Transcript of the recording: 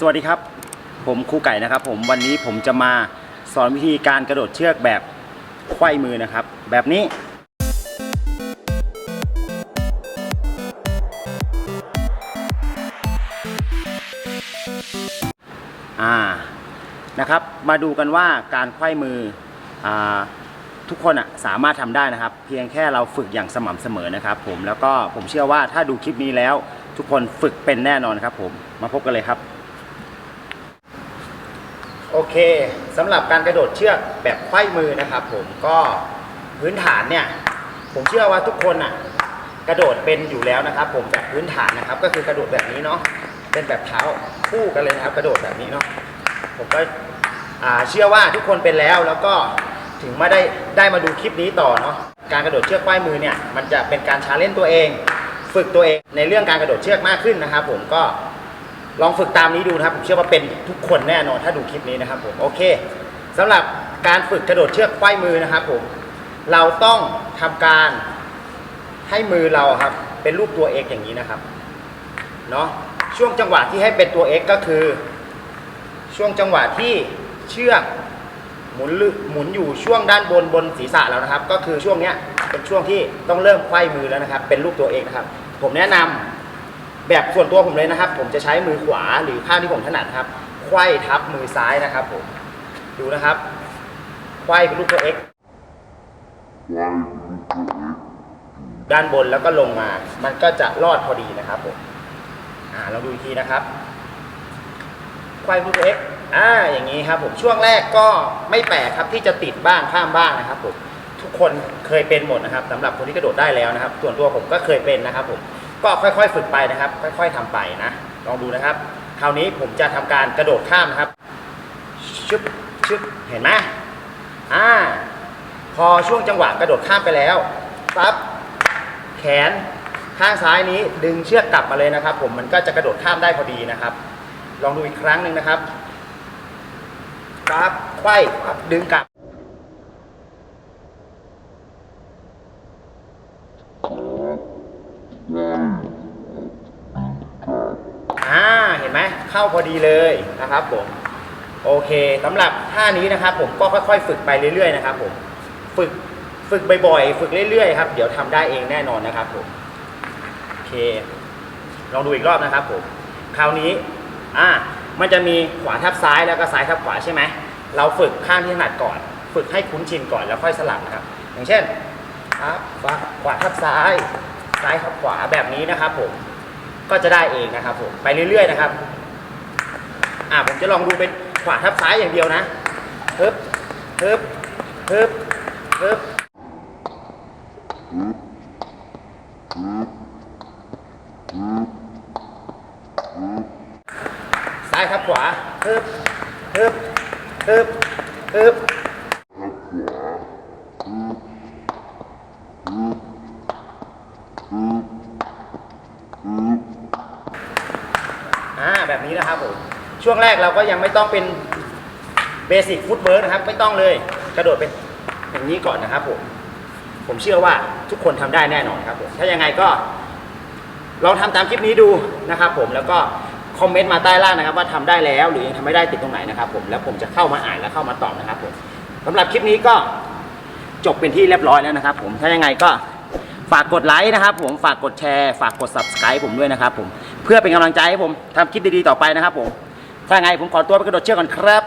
สวัสดีครับ ผมครูไก่นะครับ ผมวันนี้ผมจะมาสอนวิธีการกระโดดเชือกแบบไขว้มือนะครับ แบบนี้ อ่านะครับ มาดูกันว่าการไขว้มืออ่าทุกคนอะสามารถทำได้นะครับ เพียงแค่เราฝึกอย่างสม่ำเสมอนะครับผมแล้วก็ผมเชื่อว่าถ้าดูคลิปนี้แล้ว ทุกคนฝึกเป็นแน่นอนครับผมมาพบกันเลยครับ โอเคสำหรับการกระโดดเชือกแบบไขว้มือนะครับ ผมก็พื้นฐานเนี่ยผมเชื่อว่าทุกคนอะกระโดดเป็นอยู่แล้วนะครับ ผมแบบพื้นฐานนะครับ ก็คือกระโดดแบบนี้เนาะเป็นแบบเท้าคู่กันเลยนะครับ กระโดดแบบนี้เนาะผมก็เชื่อว่าทุกคนเป็นแล้วแล้วก็ถึงมาได้ได้มาดูคลิปนี้ต่อเนาะการกระโดดเชือกไขว้มือเนี่ยมันจะเป็นการชาเลนจ์ตัวเอง ฝึกตัวเองในเรื่องการกระโดดเชือกมากขึ้นนะครับ ผมก็ ลองฝึกตามนี้ดูนะครับผมเชื่อว่าเป็นทุกคนแน่นอนถ้าดูคลิปนี้นะครับผมโอเคสำหรับการฝึกกระโดดเชือกไขว้มือนะครับผมเราต้องทำการให้มือเราครับ เป็นรูปตัว X อย่างนี้นะครับเนาะช่วงจังหวะที่ให้เป็นตัว X ก็คือ ช่วงจังหวะที่เชือกหมุนหมุนอยู่ช่วงด้านบนบนศีรษะแล้วนะครับ ก็คือช่วงเนี้ยเป็นช่วงที่ต้องเริ่มไขว้มือแล้วนะครับ เป็นรูปตัว X นะครับ ผมแนะนำ แบบส่วนตัวผมเลยนะครับ ผมจะใช้มือขวาหรือข้างที่ผมถนัดครับไขว้ทับมือซ้ายนะครับผมดูนะครับไขว้เป็นรูปตัว X ด้านบนแล้วก็ลงมา มันก็จะรอดพอดีนะครับผมอ่าเราดูอีกทีนะครับไขว้รูปตัว X อ่า อย่างนี้ครับผม ช่วงแรกก็ไม่แปลกครับที่จะติดบ้างข้ามบ้างนะครับผม ทุกคนเคยเป็นหมดนะครับสำหรับคนที่กระโดดได้แล้วนะครับ ส่วนตัวผมก็เคยเป็นนะครับผม ก็ค่อยๆฝึกไปนะครับ ค่อย ๆทำไปนะ ลองดูนะครับ คราวนี้ผมจะทำการกระโดดข้ามนะครับชึบชึบเห็นไหมอ่าพอช่วงจังหวะกระโดดข้ามไปแล้วปั๊บแขนข้างซ้ายนี้ดึงเชือกกลับมาเลยนะครับ ผมมันก็จะกระโดดข้ามได้พอดีนะครับ ลองดูอีกครั้งหนึ่งนะครับปั๊บไขว้ปั๊บดึงกลับ อ่าเห็นไหมเข้าพอดีเลยนะครับผมโอเคสำหรับท่านี้นะครับ ผมก็ค่อย ๆ ฝึกไปเรื่อยๆนะครับ ผมฝึกฝึกบ่อยๆฝึกเรื่อยๆครับเดี๋ยวทำได้เองแน่นอนนะครับผมโอเค ลองดูอีกรอบนะครับผมคราวนี้อ่ามันจะมีขวาทับซ้ายแล้วก็ซ้ายทับขวาใช่ไหมเราฝึกข้างที่ถนัดก่อน ฝึกให้คุ้นชินก่อนแล้วค่อยสลับนะครับ อย่างเช่นครับขวาขวาทับซ้าย ซ้ายทับขวาแบบนี้นะครับผมก็จะได้เองนะครับผมไปเรื่อยๆนะครับอ่าผมจะลองดูเป็นขวาทับซ้ายอย่างเดียวนะฮึบฮึบฮึบฮึบซ้ายทับขวาฮึบฮึบฮึบฮึบ แบบนี้นะครับผมช่วงแรกเราก็ยังไม่ต้องเป็นเบสิกฟุตเวิร์นะครับ ไม่ต้องเลยกระโดดเป็นอย่างนี้ก่อนนะครับผมผมเชื่อว่าทุกคนทำได้แน่นอนครับผมถ้ายังไงก็ ลองทำตามคลิปนี้ดูนะครับผมแล้วก็คอมเมนต์มาใต้ล่างนะครับ ว่าทำได้แล้วหรือยังทำไม่ได้ติดตรงไหนนะครับผมแล้วผมจะเข้ามาอ่านและเข้ามาตอบนะครับผมสำหรับคลิปนี้ก็จบเป็นที่เรียบร้อยแล้วนะครับ ผมถ้ายังไงก็ฝากกดไลค์นะครับ ผมฝากกดแชร์ ฝากกด subscribe ผมด้วยนะครับผม เพื่อเป็นกำลังใจให้ผมทำคลิปดีๆต่อไปนะครับผม ถ้าไงผมขอตัวไปกระโดดเชือกก่อนครับ